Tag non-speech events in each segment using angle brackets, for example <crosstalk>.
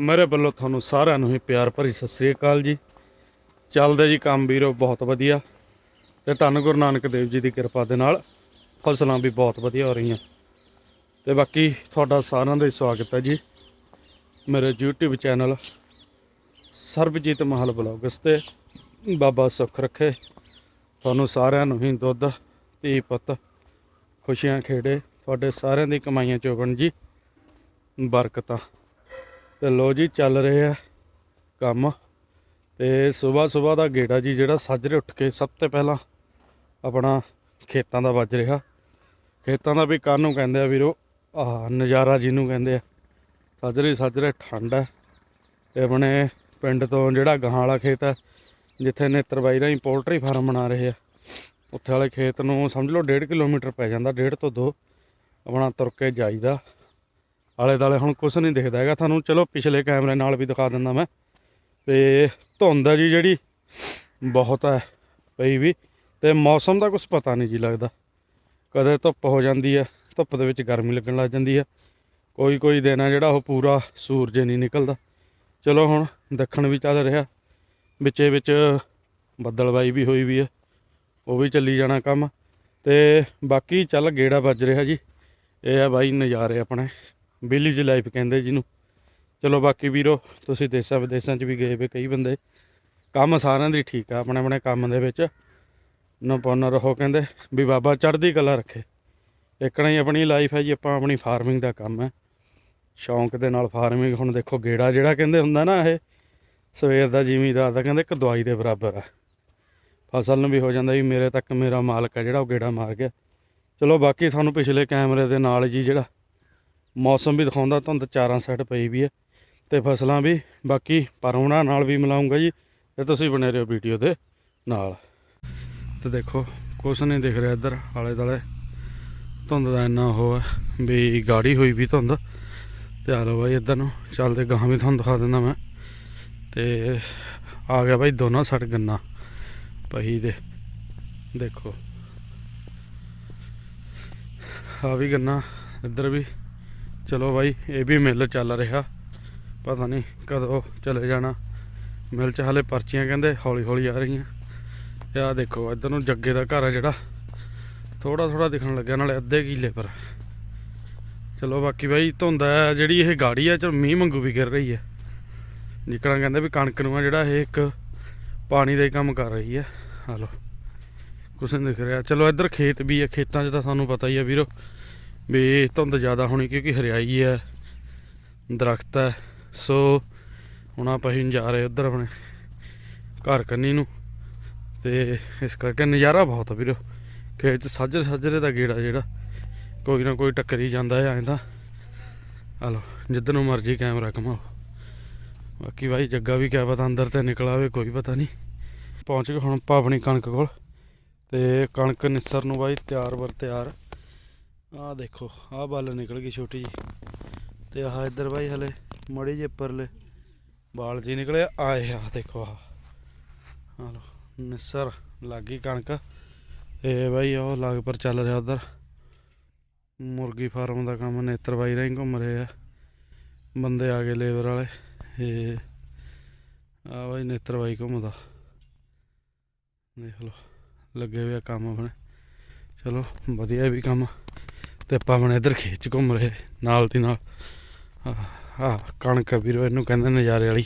ਮੇਰੇ ਵੱਲੋਂ ਤੁਹਾਨੂੰ ਸਾਰਿਆਂ ਨੂੰ ਹੀ ਪਿਆਰ ਭਰੀ ਸਤਿ ਸ੍ਰੀ ਅਕਾਲ ਜੀ। ਚੱਲਦੇ ਜੀ ਕੰਮ ਵੀਰੋ, ਬਹੁਤ ਵਧੀਆ। ਤੇ ਧੰਨ ਗੁਰੂ ਨਾਨਕ ਦੇਵ ਜੀ ਦੀ ਕਿਰਪਾ ਦੇ ਨਾਲ ਫਸਲਾਂ ਵੀ ਬਹੁਤ ਵਧੀਆ ਹੋ ਰਹੀਆਂ। ਤੇ ਬਾਕੀ ਤੁਹਾਡਾ ਸਾਰਿਆਂ ਦਾ ਹੀ ਸਵਾਗਤ ਹੈ ਜੀ। ਮੇਰੇ YouTube ਚੈਨਲ ਸਰਬਜੀਤ ਮਹਲ ਬਲੌਗਸ ਤੇ ਬਾਬਾ ਸੁੱਖ ਰੱਖੇ। ਤੁਹਾਨੂੰ ਸਾਰਿਆਂ ਨੂੰ ਹੀ ਦੁੱਧ, ਧੀ ਪੁੱਤ, ਖੁਸ਼ੀਆਂ ਖੇੜੇ। ਤੁਹਾਡੇ ਸਾਰਿਆਂ ਦੀ ਕਮਾਈਆਂ ਚੋਗਣ ਜੀ। ਬਰਕਤਾਂ। ਤੇ ਲੋ ਜੀ, ਚੱਲ ਰਹੇ ਆ ਕੰਮ। ਤੇ ਸਵੇਰ ਸਵੇਰ ਦਾ ਗੇੜਾ ਜੀ, ਜਿਹੜਾ ਸਾਜਰੇ ਉੱਠ ਕੇ, ਸਭ ਤੋਂ ਪਹਿਲਾਂ ਆਪਣਾ ਖੇਤਾਂ ਦਾ ਵੱਜ ਰਿਹਾ। ਖੇਤਾਂ ਦਾ ਵੀ ਕਾਹਨੂੰ ਕਹਿੰਦੇ ਆ ਵੀਰੋ? ਆਹ, ਨਜ਼ਾਰਾ ਜਿਹਨੂੰ ਕਹਿੰਦੇ ਆ। ਸਾਜਰੇ ਸਾਜਰੇ ਠੰਡ ਹੈ ਤੇ ਆਪਣੇ ਪਿੰਡ ਤੋਂ ਜਿਹੜਾ ਗਾਂ ਵਾਲਾ ਖੇਤ ਹੈ ਜਿੱਥੇ ਨੇਤਰ ਬਾਈ ਰਾਹੀਂ ਪੋਲਟਰੀ ਫਾਰਮ ਬਣਾ ਰਹੇ ਆ, ਉੱਥੇ ਵਾਲੇ ਖੇਤ ਨੂੰ ਸਮਝ ਲਓ 1.5 ਕਿਲੋਮੀਟਰ ਪੈ ਜਾਂਦਾ 1.5 ਤੋਂ 2 ਆਪਣਾ ਤੁਰ ਕੇ ਜਾਈਦਾ। ਆਲੇ ਦਾਲੇ ਹੁਣ ਕੁਝ ਨਹੀਂ ਦਿਖਦਾ ਹੈਗਾ। ਤੁਹਾਨੂੰ ਚਲੋ ਪਿਛਲੇ ਕੈਮਰੇ ਨਾਲ ਵੀ ਦਿਖਾ ਦਿੰਦਾ ਮੈਂ। ਤੇ ਧੁੰਦ ਜੀ ਜਿਹੜੀ, ਬਹੁਤ ਹੈ ਪਈ ਵੀ। ਤੇ ਮੌਸਮ ਦਾ ਕੁਝ ਪਤਾ ਨਹੀਂ ਜੀ ਲੱਗਦਾ। ਕਦੇ ਧੁੱਪ ਹੋ ਜਾਂਦੀ ਹੈ, ਧੁੱਪ ਦੇ ਵਿੱਚ ਗਰਮੀ ਲੱਗਣ ਲੱਗ ਜਾਂਦੀ ਹੈ। ਕੋਈ ਕੋਈ ਦਿਨ ਆ ਜਿਹੜਾ ਉਹ ਪੂਰਾ ਸੂਰਜ ਨਹੀਂ ਨਿਕਲਦਾ। ਚਲੋ ਹੁਣ ਦੱਖਣ ਵੀ ਚੱਲ ਰਿਹਾ। ਵਿੱਚੇ ਵਿੱਚ ਬੱਦਲਬਾਈ ਵੀ ਹੋਈ ਵੀ ਹੈ। ਉਹ ਵੀ ਚੱਲੀ ਜਾਣਾ ਕੰਮ। ਤੇ ਬਾਕੀ ਚੱਲ ਗੇੜਾ ਵੱਜ ਰਿਹਾ ਜੀ। ਇਹ ਆ ਬਾਈ ਨਜ਼ਾਰੇ ਆਪਣੇ। ਵਿਲੇਜ ਲਾਈਫ ਕਹਿੰਦੇ ਜਿਹਨੂੰ। ਚਲੋ ਬਾਕੀ ਵੀਰੋ, ਤੁਸੀਂ ਦੇਸਾਂ ਵਿਦੇਸਾਂ 'ਚ ਵੀ ਗਏ ਵੇ ਕਈ ਬੰਦੇ। ਕੰਮ ਸਾਰਿਆਂ ਦੀ ਠੀਕ ਆ, ਆਪਣੇ ਆਪਣੇ ਕੰਮ ਦੇ ਵਿੱਚ। ਨਪੁੰਨ ਰਹੋ ਕਹਿੰਦੇ, ਵੀ ਬਾਬਾ ਚੜ੍ਹਦੀ ਕਲਾ ਰੱਖੇ। ਇੱਕਣਾ ਹੀ ਆਪਣੀ ਲਾਈਫ ਹੈ ਜੀ, ਆਪਾਂ ਆਪਣੀ ਫਾਰਮਿੰਗ ਦਾ ਕੰਮ ਹੈ ਸ਼ੌਂਕ ਦੇ ਨਾਲ ਫਾਰਮਿੰਗ, ਹੁਣ ਦੇਖੋ ਗੇੜਾ ਜਿਹੜਾ ਕਹਿੰਦੇ ਹੁੰਦਾ ਨਾ ਇਹ, ਸਵੇਰ ਦਾ ਜ਼ਿਮੀਦਾਰ ਦਾ ਕਹਿੰਦੇ ਇੱਕ ਦਵਾਈ ਦੇ ਬਰਾਬਰ ਆ। ਫਸਲ ਨੂੰ ਵੀ ਹੋ ਜਾਂਦਾ ਵੀ ਮੇਰੇ ਤੱਕ ਮੇਰਾ ਮਾਲਕ ਹੈ ਜਿਹੜਾ ਉਹ ਗੇੜਾ ਮਾਰ ਗਿਆ। ਚਲੋ ਬਾਕੀ ਤੁਹਾਨੂੰ ਪਿਛਲੇ ਕੈਮਰੇ ਦੇ ਨਾਲ ਜੀ ਜਿਹੜਾ ਮੌਸਮ ਵੀ ਦਿਖਾਉਂਦਾ, ਧੁੰਦ ਚਾਰਾਂ ਸਾਈਡ ਪਈ ਵੀ ਹੈ ਤੇ ਫਸਲਾਂ ਵੀ, ਬਾਕੀ ਪਰਉਣਾ ਨਾਲ ਵੀ ਮਿਲਾਉਂਗਾ ਜੀ ਤੇ ਤੁਸੀਂ ਬਣੇ ਰਹੋ ਵੀਡੀਓ ਦੇ ਨਾਲ। ਤੇ ਦੇਖੋ, ਕੁਛ ਨਹੀਂ ਦਿਖ ਰਿਹਾ ਇੱਧਰ ਆਲੇ ਦਾਲੇ ਧੁੰਦ ਦਾ ਇੰਨਾ ਉਹ ਹੈ ਵੀ ਗਾੜੀ ਹੋਈ ਵੀ ਧੁੰਦ। ਤੇ ਆ ਲਓ ਬਾਈ ਇੱਧਰ ਨੂੰ, ਚੱਲਦੇ ਗਾਹਾਂ ਵੀ ਤੁਹਾਨੂੰ ਦਿਖਾ ਦਿੰਦਾ ਮੈਂ। ਤੇ ਆ ਗਿਆ ਬਾਈ ਦੋਨੋਂ ਸਾਈਡ ਗੰਨਾ ਪਹੀ ਦੇ। ਦੇਖੋ। ਆ ਵੀ ਗੰਨਾ, ਇੱਧਰ ਵੀ। ਚਲੋ ਬਾਈ, ਇਹ ਵੀ ਮਿਲ ਚੱਲ ਰਿਹਾ। ਪਤਾ ਨਹੀਂ ਕਦੋਂ ਚਲੇ ਜਾਣਾ। ਮਿਲ ਚ ਹਾਲੇ ਪਰਚੀਆਂ ਕਹਿੰਦੇ ਹੌਲੀ ਹੌਲੀ ਆ ਰਹੀਆਂ। ਤੇ ਦੇਖੋ, ਇੱਧਰ ਨੂੰ ਜੱਗੇ ਦਾ ਘਰ ਆ ਜਿਹੜਾ। ਥੋੜਾ ਥੋੜਾ ਦਿਖਣ ਲੱਗਿਆ, ਨਾਲੇ ਅੱਧੇ ਕਿੱਲੇ ਪਰ। ਚਲੋ ਬਾਕੀ ਬਾਈ, ਧੁੰਦ ਹੈ ਜਿਹੜੀ ਇਹ ਗਾੜੀ ਆ, ਚਲ ਮੀਂਹ ਮੰਗੂ ਵੀ ਗਿਰ ਰਹੀ ਹੈ ਜਿਕਣਾ ਕਹਿੰਦੇ ਵੀ ਕਣਕ ਨੂੰ ਆ ਜਿਹੜਾ ਇਹ ਇੱਕ ਪਾਣੀ ਦਾ ਹੀ ਕੰਮ ਕਰ ਰਹੀ ਹੈ ਹਾਲੋ ਕੁਛ ਨਹੀਂ ਦਿਖ ਰਿਹਾ। ਚਲੋ ਇੱਧਰ ਖੇਤ ਵੀ ਹੈ ਖੇਤਾਂ 'ਚ ਤਾਂ ਸਾਨੂੰ ਪਤਾ ਹੀ ਹੈ ਵੀਰੋ। ਵੀ ਧੁੰਦ ਜ਼ਿਆਦਾ ਹੋਣੀ ਕਿਉਂਕਿ ਹਰਿਆਈ ਹੈ, ਦਰਖਤ ਹੈ, ਸੋ ਹੁਣ ਆਪਾਂ ਹੀ ਜਾ ਰਹੇ ਉੱਧਰ ਆਪਣੇ ਘਰ ਕੰਨੀ ਨੂੰ ਤੇ ਇਸ ਕਰਕੇ ਨਜ਼ਾਰਾ ਬਹੁਤ ਆ ਵੀਰੋ। ਖੇਤ 'ਚ ਸਾਜਰੇ ਸਾਜਰੇ ਦਾ ਗੇੜਾ ਜਿਹੜਾ, ਕੋਈ ਨਾ ਕੋਈ ਟੱਕਰੀ ਜਾਂਦਾ ਹੈ, ਐਂ ਹਲੋ ਜਿੱਧਰ ਨੂੰ ਮਰਜ਼ੀ ਕੈਮਰਾ ਘਮਾਓ। ਬਾਕੀ ਭਾਈ ਜੱਗਾ ਵੀ ਕਿਆ ਪਤਾ ਅੰਦਰ ਤੇ ਨਿਕਲ ਆਵੇ, ਕੋਈ ਪਤਾ ਨਹੀਂ। ਪਹੁੰਚ ਗਏ ਹੁਣ ਆਪਾਂ ਆਪਣੀ ਕਣਕ ਕੋਲ ਤੇ ਕਣਕ ਨਿਸਰ ਨੂੰ ਬਾਈ ਤਿਆਰ ਵਰ ਤਿਆਰ। ਆਹ ਦੇਖੋ, ਆਹ ਬੱਲ ਨਿਕਲ ਗਈ ਛੋਟੀ ਜੀ ਤੇ ਆਹ ਇੱਧਰ ਬਾਈ ਹਲੇ ਮੜੀ ਜੇ ਪਰਲੇ ਬਾਲ ਜੀ ਨਿਕਲੇ, ਆਏ ਆ ਦੇਖੋ ਆਹ। ਆਹ ਲੋ ਨਿਸਰ ਗਈ ਕਣਕ। ਇਹ ਬਾਈ ਉਹ ਲਾਗ ਪਰ ਚੱਲ ਰਿਹਾ ਉਧਰ। ਮੁਰਗੀ ਫਾਰਮ ਦਾ ਕੰਮ ਨੇਤਰ ਬਾਈ ਰਾਹੀਂ ਘੁੰਮ ਰਹੇ ਆ। ਬੰਦੇ ਆ ਗਏ ਲੇਬਰ ਵਾਲੇ। ਇਹ ਆ ਬਾਈ ਨੇਤਰ ਬਾਈ ਘੁੰਮਦਾ। ਦੇਖ ਲਓ, ਲੱਗੇ ਹੋਏ ਆ ਕੰਮ ਆਪਣੇ। ਚਲੋ, ਵਧੀਆ ਵੀ ਕੰਮ। ਤੇ ਆਪਾਂ ਹੁਣ ਇੱਧਰ ਖੇਤ 'ਚ ਘੁੰਮ ਰਹੇ, ਨਾਲ ਦੀ ਨਾਲ। ਆ ਕਣਕ ਆ ਵੀਰੋ, ਇਹਨੂੰ ਕਹਿੰਦੇ ਨਜ਼ਾਰੇ ਵਾਲੀ।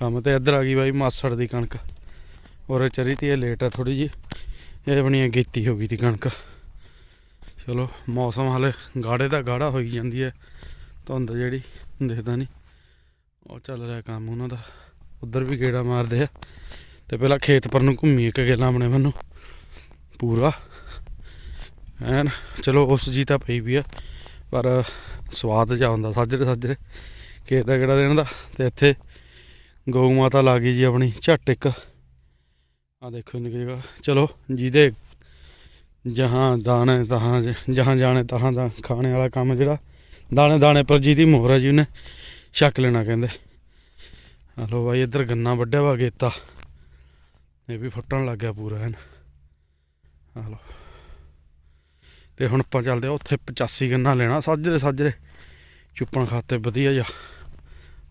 ਕੰਮ ਤੇ ਇੱਧਰ ਆ ਗਈ ਬਾਈ, ਮਾਸੜ ਦੀ ਕਣਕ। ਔਰ ਚਰੀ ਤੀ ਇਹ ਲੇਟ ਆ ਥੋੜੀ ਜੀ ਇਹ ਆਪਣੀ ਗੀਤੀ ਹੋ ਗਈ ਤੀ ਕਣਕ। ਚਲੋ, ਮੌਸਮ ਹਾਲੇ ਗਾੜੇ ਦਾ ਗਾੜਾ ਹੋਈ ਜਾਂਦੀ ਹੈ। ਧੁੰਦ ਜਿਹੜੀ, ਦਿਖਦਾ ਨਹੀਂ ਉਹ ਚੱਲ ਰਿਹਾ ਕੰਮ ਉਹਨਾਂ ਦਾ। ਉਧਰ ਵੀ ਗੇੜਾ ਮਾਰਦੇ ਆ। ਤੇ ਪਹਿਲਾਂ ਖੇਤ ਪਰ ਨੂੰ ਘੁੰਮੀ ਇੱਕ ਗੇਲਾ ਆਪਣੇ ਮੈਨੂੰ ਪੂਰਾ। ਐਨ ਚਲੋ, ਉਸ ਜੀ ਤਾਂ ਪਈ ਵੀ ਆ, ਪਰ ਸਵਾਦ ਜਾ ਹੁੰਦਾ, ਸਾਜਰੇ ਸਾਜਰੇ ਖੇਤ ਦਾ ਕਿਹੜਾ ਦੇਣ ਦਾ। ਤੇ ਇੱਥੇ ਗਊ ਮਾਤਾ ਲਾ ਗਈ ਜੀ ਆਪਣੀ, ਝੱਟ ਇੱਕ। ਆ ਦੇਖੋ ਨਿਕ ਜਗ੍ਹਾ। ਚਲੋ, ਜਿਹਦੇ ਜਹਾਂ ਦਾਣੇ ਤਹਾਂ ਜਹਾਂ ਜਾਣੇ ਤਹਾਂ ਦਾ ਖਾਣੇ ਵਾਲਾ ਕੰਮ ਜਿਹੜਾ, ਦਾਣੇ ਦਾਣੇ ਪਰ ਜਿਹਦੀ ਮੋਹਰ ਹੈ ਜੀ ਉਹਨੇ ਛੱਕ ਲੈਣਾ ਕਹਿੰਦੇ। ਹਲੋ ਬਾਈ, ਇੱਧਰ ਗੰਨਾ ਵੱਢਿਆ ਵਾ ਗੇਤਾ। ਇਹ ਵੀ ਫੁੱਟਣ ਲੱਗ ਗਿਆ ਪੂਰਾ ਐਨ ਹਲੋ ਤੇ ਹੁਣ ਆਪਾਂ ਚੱਲਦੇ ਆ ਉੱਥੇ 85 ਗੰਨਾ ਲੈਣਾ। ਸਾਜਰੇ ਸਾਜਰੇ ਚੁੱਪਣ ਖਾਤੇ ਵਧੀਆ ਜਾ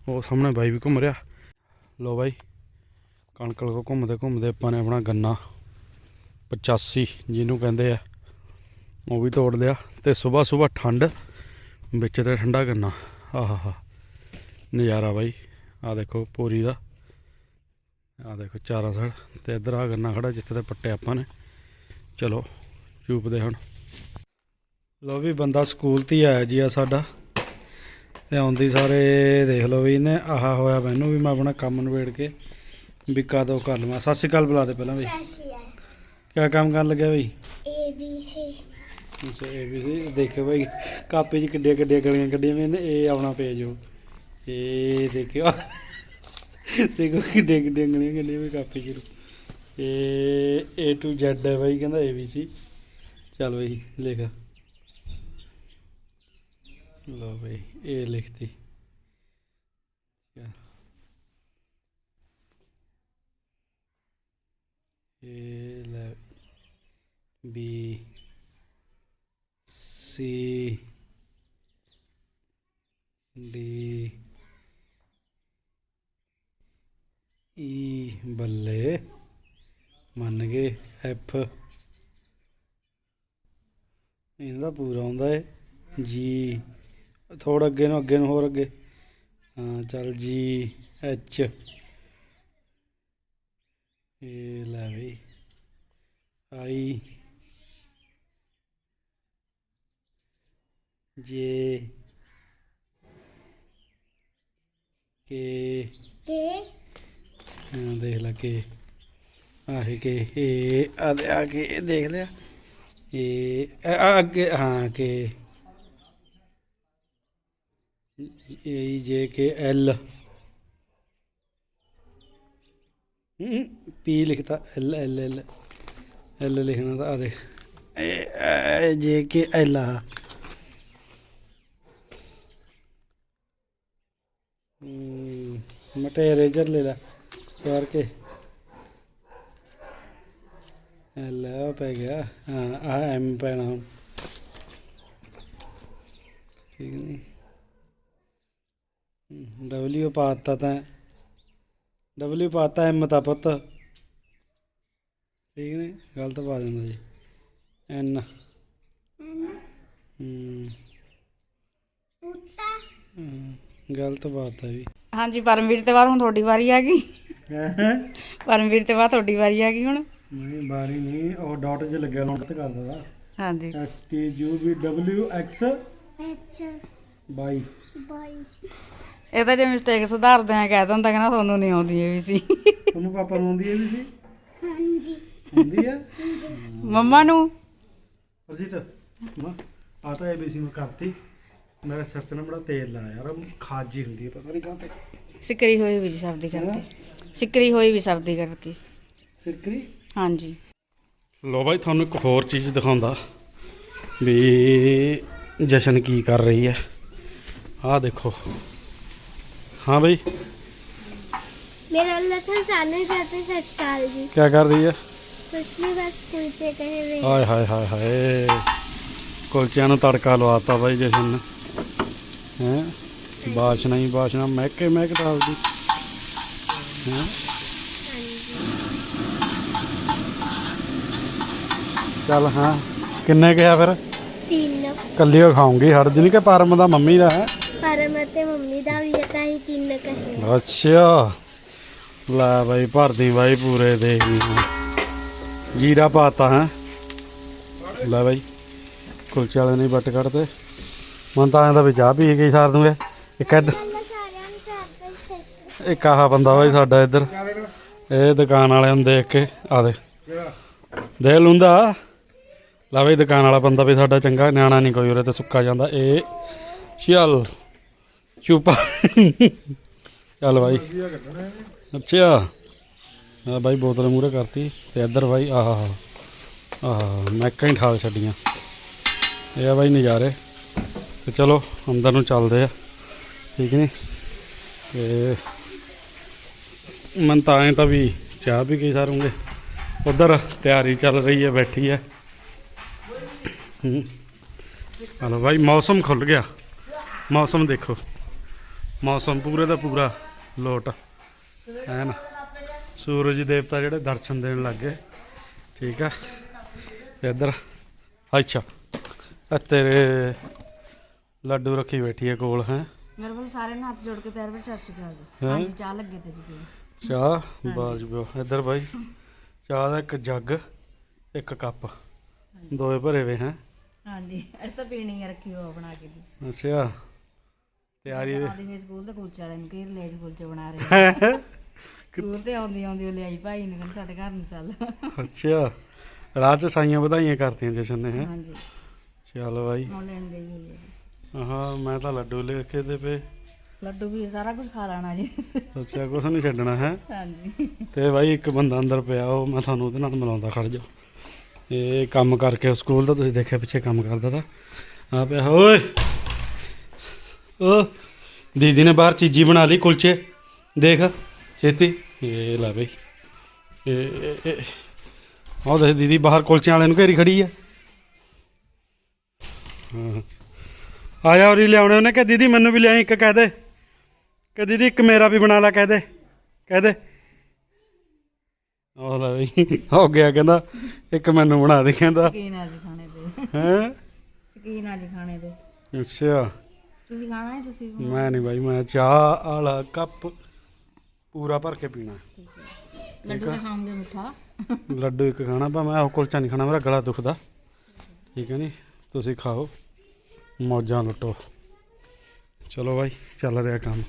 ਉਹ ਸਾਹਮਣੇ ਬਾਈ ਵੀ ਘੁੰਮ ਰਿਹਾ। ਲੋ ਬਾਈ ਕਣਕਲ ਕੋ ਘੁੰਮਦੇ ਘੁੰਮਦੇ ਆਪਾਂ ਨੇ ਆਪਣਾ ਗੰਨਾ 85 ਜਿਹਨੂੰ ਕਹਿੰਦੇ ਆ। ਉਹ ਵੀ ਤੋੜ ਲਿਆ ਤੇ ਸਵੇਰ ਸਵੇਰ ਠੰਡ ਵਿੱਚ ਤੇ ਠੰਡਾ ਗੰਨਾ। ਆਹਾ ਨਜ਼ਾਰਾ ਬਾਈ। ਆ ਦੇਖੋ ਪੂਰੀ ਦਾ। ਆ ਦੇਖੋ ਚਾਰਾਂ ਸਾਈਡ ਤੇ ਇੱਧਰ ਆ ਗੰਨਾ ਖੜਾ ਜਿੱਥੇ ਤੇ ਪੱਟੇ ਆਪਾਂ ਨੇ। ਚਲੋ, ਚੂਪਦੇ ਹੁਣ। ਲੋ ਵੀ ਬੰਦਾ ਸਕੂਲ ਤੇ ਹੀ ਆਇਆ ਜੀ ਆ ਸਾਡਾ। ਤੇ ਆਉਂਦੀ ਸਾਰੇ ਦੇਖ ਲਓ ਵੀ ਇਹਨੇ ਆਹਾ ਹੋਇਆ ਮੈਨੂੰ ਵੀ ਮੈਂ ਆਪਣਾ ਕੰਮ ਨਿਬੇੜ ਕੇ ਵੀ ਕਦੋਂ ਕਰ ਲਵਾਂ। ਸਤਿ ਸ਼੍ਰੀ ਅਕਾਲ ਬੁਲਾ ਦੇ ਪਹਿਲਾਂ ਵੀ. ਕਿਆ ਕੰਮ ਕਰਨ ਲੱਗਿਆ ਬਈ? A B C. ਅੱਛਾ ਸੀ ਦੇਖਿਓ ਭਾਈ ਕਾਪੀ 'ਚ ਕਿੱਡੀਆਂ ਕਿੱਡੀਆਂ ਗਲੀਆਂ ਕੱਢੀਆਂ ਵੀ ਇਹਨੇ। ਇਹ ਆਪਣਾ ਪੇਜ ਉਹ। ਇਹ ਦੇਖਿਓ। ਦੇਖੋ ਕਿੱਡੀਆਂ ਕਿੱਡੀਆਂ ਗਲੀਆਂ ਕੱਢੀਆਂ ਵੀ ਕਾਪੀ 'ਚ। ਇਹ A to Z ਹੈ ਭਾਈ ਕਹਿੰਦਾ A B C ਚੱਲ ਭਾਈ ਲਿਖ। ਲਓ ਭਾਈ ਇਹ ਲਿਖਤੀ ਇਹ ਲੈ ਬੀ ਸੀ ਡੀ ਈ ਬੱਲੇ, ਮੰਨ ਗਏ ਐਫ ਇਹਦਾ ਪੂਰਾ ਆਉਂਦਾ ਹੈ ਜੀ ਥੋੜਾ ਅੱਗੇ ਨੂੰ ਅੱਗੇ ਨੂੰ ਹੋਰ ਅੱਗੇ। ਹਾਂ ਚੱਲ ਜੀ ਐਚ ਇਹ ਲੈ ਬਈ। ਆਈ ਜੇ ਕੇ K. ਹਾਂ ਦੇਖ ਲਾ ਕੇ ਆਹੇ ਕੇ ਇਹ ਆ ਦੇ- ਆ ਕੇ ਇਹ ਦੇਖ ਲਿਆ। ਇਹ ਅੱਗੇ ਹਾਂ K A J K L P ਲਿਖਤਾ L L L L ਲਿਖਣਾ ਤਾਂ ਆ ਦੇ ਇਹ ਜੇ ਕੇ ਐਲ ਆ। ਮਟੇ ਰੇਜਰ ਲੈ ਲੈ, ਸਵਾਰ ਕੇ। ਐਲ ਪੈ ਗਿਆ। ਹਾਂ ਆ ਐਮ ਪੈਣਾ ਹੁਣ। ਠੀਕ ਨਹੀਂ ਡਬਲਯੂ ਪਾਤਾ ਤਾਂ ਡਬਲਯੂ ਪਾਤਾ ਐਮ ਤਾਂ ਪੁੱਤ। ਠੀਕ ਨੇ ਗਲਤ ਪਾ ਦਿੰਦਾ ਜੀ। ਐਨ। N. ਹੂੰ। Puta. ਹੂੰ, ਗਲਤ ਵੀ ਹਾਂਜੀ ਪਰਮਵੀਰ ਤੇ ਬਾਅਦ ਹੁਣ ਤੁਹਾਡੀ ਵਾਰੀ ਆ ਗਈ। ਨਹੀਂ ਪਰਮਵੀਰ ਤੇ ਬਾਅਦ ਤੁਹਾਡੀ ਵਾਰੀ ਆ ਗਈ ਹੁਣ। ਬਾਰੀ ਨਹੀਂ। ਉਹ ਡਾਟ 'ਚ ਲੱਗਿਆ ਲੋਟ ਕਰਦਾ ਦਾ ਹਾਂਜੀ। S T U V W X H. ਬਾਈ। Boy. ਇਹ ਤਾਂ ਜੇ ਮਿਸਟੇਕ ਸੁਧਾਰਦੇ ਆ ਕਹਿ ਦਿੰਦਾ ਕਹਿੰਦਾ ਤੁਹਾਨੂੰ ਨਹੀਂ ਆਉਂਦੀ ਇਹ ਵੀ ਸੀ। ਤੁਹਾਨੂੰ ਪਾਪਾ ਨੂੰ ਆਉਂਦੀ ਹੈ ਵੀ ਸੀ? Hanji. ਹੁੰਦੀ ਹੈ ਮੰਮਾ ਨੂੰ? ਅਰਜੀਤ ਮਾਂ ਆ ਤਾਂ ਇਹ ਵੀ ਸੀ ਮੈਂ ਕਰਤੀ। ਮੇਰੇ ਸਿਰ 'ਚ ਨਾ ਬੜਾ ਤੇਲ ਲਾਇਆ ਯਾਰ ਖਾਜੀ ਹੁੰਦੀ ਹੈ ਪਤਾ ਨਹੀਂ ਕਾਹਤੇ। ਸਿੱਕਰੀ ਹੋਈ ਵੀ ਜੀ ਸਰਦੀ ਕਰਕੇ। ਸਿੱਕਰੀ ਹੋਈ ਵੀ ਸਰਦੀ ਕਰਕੇ। ਸਿਰਕਰੀ ਹਾਂਜੀ। ਲੋ ਬਾਈ ਤੁਹਾਨੂੰ ਇੱਕ ਹੋਰ ਚੀਜ਼ ਦਿਖਾਉਂਦਾ। ਵੀ ਜਸ਼ਨ ਕੀ ਕਰ ਰਹੀ ਹੈ ਆਹ ਦੇਖੋ। ਹਾਂ ਬਈ मेरा अल्लाह था सामने जाते सचकाल जी ਕੀ ਕਰ ਰਹੀ ਹੈ कुछ नहीं बस पूछे कहे वे ਹਾਏ ਹਾਏ ਹਾਏ ਹਾਏ ਕੁਲਚਿਆਂ ਨੂੰ ਤੜਕਾ ਲਵਾਤਾ ਬਾਈ ਜਸ਼ਨ ਨੇ ਹੈ ਬਾਸ਼ਨਾ ਹੀ ਬਾਸ਼ਨਾ ਮਹਿਕੇ ਮਹਿਕਦਾ ਉਹਦੀ ਹੈ ਚੱਲ ਹਾਂ ਕਿੰਨੇ ਗਿਆ ਫਿਰ तीन ਕੱਲੀ ਉਹ ਖਾਉਂਗੀ ਹਰਜ ਨਹੀਂ ਕਿ ਪਰਮ ਦਾ ਮੰਮੀ ਦਾ ਹੈ ਜੀਰਾ ਪਾਤਾ ਹੈ? ਲੈ ਬਾਈ ਕੁਲਚੇ ਵਾਲੇ ਨੇ ਬੱਟ ਕੱਢਦੇ ਮਨ ਤਾਂ ਆਂਦਾ ਵੀ ਚਾਹ ਪੀ ਗਈ ਸਾਰ ਦੂੰਗੇ। ਇੱਕ ਇੱਧਰ ਇੱਕ ਆਹ ਬੰਦਾ ਬਾਈ ਸਾਡਾ ਇੱਧਰ। ਇਹ ਦੁਕਾਨ ਵਾਲੇ ਨੂੰ ਦੇਖ ਕੇ ਆ ਦੇ ਦੇ ਲੁੰਦਾ। ਲਾ ਬਈ ਦੁਕਾਨ ਵਾਲਾ ਬੰਦਾ ਵੀ ਸਾਡਾ ਚੰਗਾ ਨਿਆਣਾ ਨਹੀਂ ਕੋਈ ਉਰੇ ਤੇ ਸੁੱਕਾ ਜਾਂਦਾ। ਇਹ ਚੱਲ। ਚੁੱਪ ਚੱਲ ਬਾਈ। ਅੱਛਾ। ਆ ਬਾਈ ਬੋਤਲ ਮੂਰੇ ਕਰਤੀ ਤੇ ਇੱਧਰ ਬਾਈ ਆਹ ਆਹ, ਮੈਕਾਂ ਹੀ ਠਾਲ ਛੱਡੀਆਂ। ਇਹ ਆ ਬਾਈ ਨਜ਼ਾਰੇ। ਤੇ ਚਲੋ, ਅੰਦਰ ਨੂੰ ਚੱਲਦੇ ਆ। ਠੀਕ ਨਹੀਂ ਤੇ ਮਨ ਤਾਂ ਐਂ ਤਾਂ ਵੀ ਚਾਹ ਵੀ ਕਈ ਸਾਰੂਗੇ ਉਧਰ ਤਿਆਰੀ ਚੱਲ ਰਹੀ ਹੈ, ਬੈਠੀ ਹੈ। ਹੂੰ। ਹਲੋ ਭਾਈ ਮੌਸਮ ਖੁੱਲ ਗਿਆ। ਮੌਸਮ ਦੇਖੋ। ਮੌਸਮ ਪੂਰੇ ਦਾ ਪੂਰਾ ਲੋਟ। ਐਨ ਸੂਰਜ ਦੇਵਤਾ ਜਿਹੜੇ ਦਰਸ਼ਨ ਦੇਣ ਲੱਗ ਠੀਕ ਆ? ਤੇ ਇੱਧਰ ਅੱਛਾ। ਆ ਤੇਰੇ ਲੱਡੂ ਰੱਖੀ ਬੈਠੀ ਹੈ ਕੋਲ ਹੈ? ਮੇਰੇ ਕੋਲ ਸਾਰੇ ਨੇ ਹੱਥ ਜੋੜ ਕੇ ਪੈਰ ਵਿੱਚ ਅਕਾਲ ਜੀ ਹੈਂ? ਹਾਂਜੀ ਚਾਹ ਲੱਗੇ ਤੇਰੀ ਕੋਲ। ਚਾਹ? ਬਾਜ ਬਿਓ ਇੱਧਰ ਬਾਈ ਚਾਹ ਦਾ ਇੱਕ ਜੱਗ ਇੱਕ ਕੱਪ। ਦੋਏ ਭਰੇ ਵੇ ਹੈ? ਹਾਂਜੀ ਅਸੀਂ ਤਾਂ ਪੀਣੀ ਰੱਖੀ ਹੋ ਬਣਾ ਕੇ ਜੀ। ਅੱਛਾ। ਤਿਆਰੀ ਆਦੀ ਹੋਈ ਸਕੂਲ ਦੇ ਕੁਲਚੇ ਵਾਲੇ ਨੂੰ ਘੇਰ ਲਿਆ ਜੀ ਕੁਲਚੇ ਬਣਾ ਰਹੇ <laughs> ਸਕੂਲ ਤੇ ਆਉਂਦੀ ਆਉਂਦੀ ਉਹ ਲਿਆਈ ਭਾਈ ਨੇ ਕਹਿੰਦਾ ਸਾਡੇ ਘਰ ਨੂੰ ਚੱਲ। ਅੱਛਾ। ਰਾਤ ਚ ਸਾਈਆਂ ਵਧਾਈਆਂ ਕਰਤੀਆਂ ਜਸ਼ਨ ਨੇ ਹੈ? ਹਾਂਜੀ। ਚੱਲ ਬਾਈ। ਉਹ ਲੈਣ ਗਈ ਹੋਈ ਹੈ ਜੀ। ਹਾਂ ਮੈਂ ਤਾਂ ਲੱਡੂ ਲੈ ਕੇ ਦੇ ਪਏ ਲੱਡੂ ਵੀ ਸਾਰਾ ਕੁਝ ਖਾ ਲੈਣਾ ਜੀ। ਅੱਛਾ ਕੁਛ ਨਹੀਂ ਛੱਡਣਾ ਹੈ? ਹਾਂਜੀ। ਤੇ ਬਾਈ ਇੱਕ ਬੰਦਾ ਅੰਦਰ ਪਿਆ ਉਹ ਮੈਂ ਤੁਹਾਨੂੰ ਉਹਦੇ ਨਾਲ ਮਿਲਾਉਂਦਾ ਖੜ ਜਾ ਇਹ ਕੰਮ ਕਰਕੇ ਸਕੂਲ ਦਾ ਤੁਸੀਂ ਦੇਖਿਆ ਪਿੱਛੇ ਕੰਮ ਕਰਦਾ ਤਾ। ਆ ਪਿਆ ਓਏ! ਓ ਦੀਦੀ ਨੇ ਬਾਹਰ ਚੀਜੀ ਬਣਾ ਲਈ ਕੁਲਚੇ। ਦੇਖ ਛੇਤੀ। ਇਹ ਲੈ ਬਈ। ਇਹ ਆਹ ਦੇਖ ਦੀਦੀ ਬਾਹਰ ਕੁਲਚਿਆਂ ਵਾਲੇ ਨੂੰ ਘੇਰੀ ਖੜੀ ਆ। ਆਇਆ ਔਰ ਹੀ ਲਿਆਉਣੇ ਉਹਨੇ ਕਿ ਦੀਦੀ ਮੈਨੂੰ ਵੀ ਲਿਆਈ ਇੱਕ ਕਹਿ ਦੇ। ਕਿ ਦੀਦੀ ਇੱਕ ਮੇਰਾ ਵੀ ਬਣਾ ਲੈ ਕਹਿ ਦੇ। ਕਹਿ ਦੇ। ਉਹ ਲੈ ਬਈ ਹੋ ਗਿਆ ਕਹਿੰਦਾ ਇੱਕ ਮੈਨੂੰ ਬਣਾ ਦੇ ਕਹਿੰਦਾ। ਸ਼ਕੀਨ ਆ ਜੀ ਖਾਣੇ ਦੇ। ਹੈ? ਸ਼ਕੀਨ ਆ ਜੀ ਖਾਣੇ ਦੇ। ਅੱਛਾ। ਤੁਸੀਂ ਖਾਣਾ ਹੈ ਤੁਸੀਂ ਮੈਂ ਨਹੀਂ ਬਾਈ ਮੈਂ ਚਾਹ ਵਾਲਾ ਕੱਪ ਪੂਰਾ ਭਰ ਕੇ ਪੀਣਾ। ਲੱਡੂ ਤਾਂ ਖਾਓਗੇ ਮਿੱਠਾ? ਲੱਡੂ ਇੱਕ ਖਾਣਾ ਪਰ ਮੈਂ ਉਹ ਕੁਲਚਾ ਨਹੀਂ ਖਾਣਾ ਮੇਰਾ ਗਲਾ ਦੁਖਦਾ। ਠੀਕ ਹੈ ਨੀ? ਤੁਸੀਂ ਖਾਓ ਮੌਜਾਂ ਲੁੱਟੋ। ਚਲੋ ਬਾਈ ਚੱਲ ਰਿਹਾ ਕੰਮ।